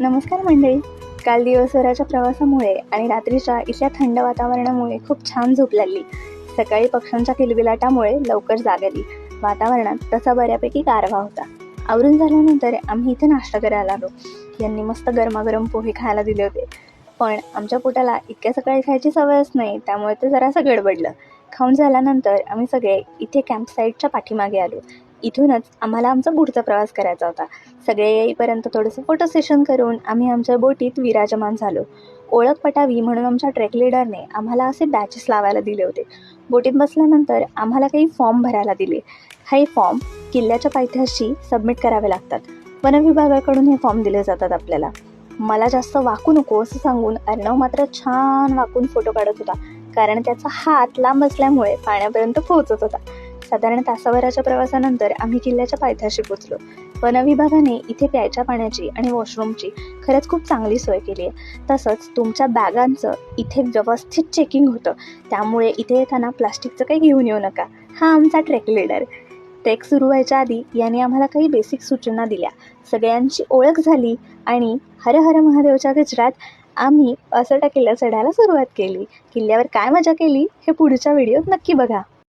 नमस्कार मंडळी. काल दिवसभराच्या प्रवासामुळे आणि रात्रीच्या इथल्या थंड वातावरणामुळे खूप छान झोप लागली. सकाळी पक्ष्यांच्या किलबिलाटामुळे लवकर जाग आली. वातावरणात तसा बऱ्यापैकी गारवा होता. आवरून झाल्यानंतर आम्ही इथे नाश्ता करायला आलो. यांनी मस्त गरमागरम पोहे खायला दिले होते. पण आमच्या पोटाला इतक्या सकाळी खायची सवयच नाही त्यामुळे ते जरासं गडबडलं. खाऊन झाल्यानंतर आम्ही सगळे इथे कॅम्पसाईटच्या पाठीमागे आलो. इथूनच आम्हाला आमचा पुढचा प्रवास करायचा होता. सगळे येईपर्यंत थोडंसं फोटो सेशन करून आम्ही आमच्या बोटीत विराजमान झालो. ओळख पटावी म्हणून आमच्या ट्रेक लिडरने आम्हाला असे बॅचेस लावायला दिले होते. बोटीत बसल्यानंतर आम्हाला काही फॉर्म भरायला दिले. हे फॉर्म किल्ल्याच्या पायथ्याशी सबमिट करावे लागतात. वनविभागाकडून हे फॉर्म दिले जातात आपल्याला. मला जास्त वाकू नको असं सांगून अर्णव मात्र छान वाकून फोटो काढत होता. कारण त्याचा हात लांब असल्यामुळे पाण्यापर्यंत पोहोचत होता. साधारण तासाभराच्या प्रवासानंतर आम्ही किल्ल्याच्या पायथ्याशी पोचलो. वनविभागाने इथे प्यायच्या पाण्याची आणि वॉशरूमची खरंच खूप चांगली सोय केली आहे. तसंच तुमच्या बॅगांचं इथे व्यवस्थित चेकिंग होतं. त्यामुळे इथे येताना प्लास्टिकचं काही घेऊन येऊ नका. हा आमचा ट्रेक लिडर. ट्रेक सुरू व्हायच्या आधी याने आम्हाला काही बेसिक सूचना दिल्या. सगळ्यांची ओळख झाली आणि हर हर महादेवच्या गजरात आम्ही असटा किल्ला चढायला सुरुवात केली. किल्ल्यावर काय मजा केली हे पुढच्या व्हिडिओत नक्की बघा.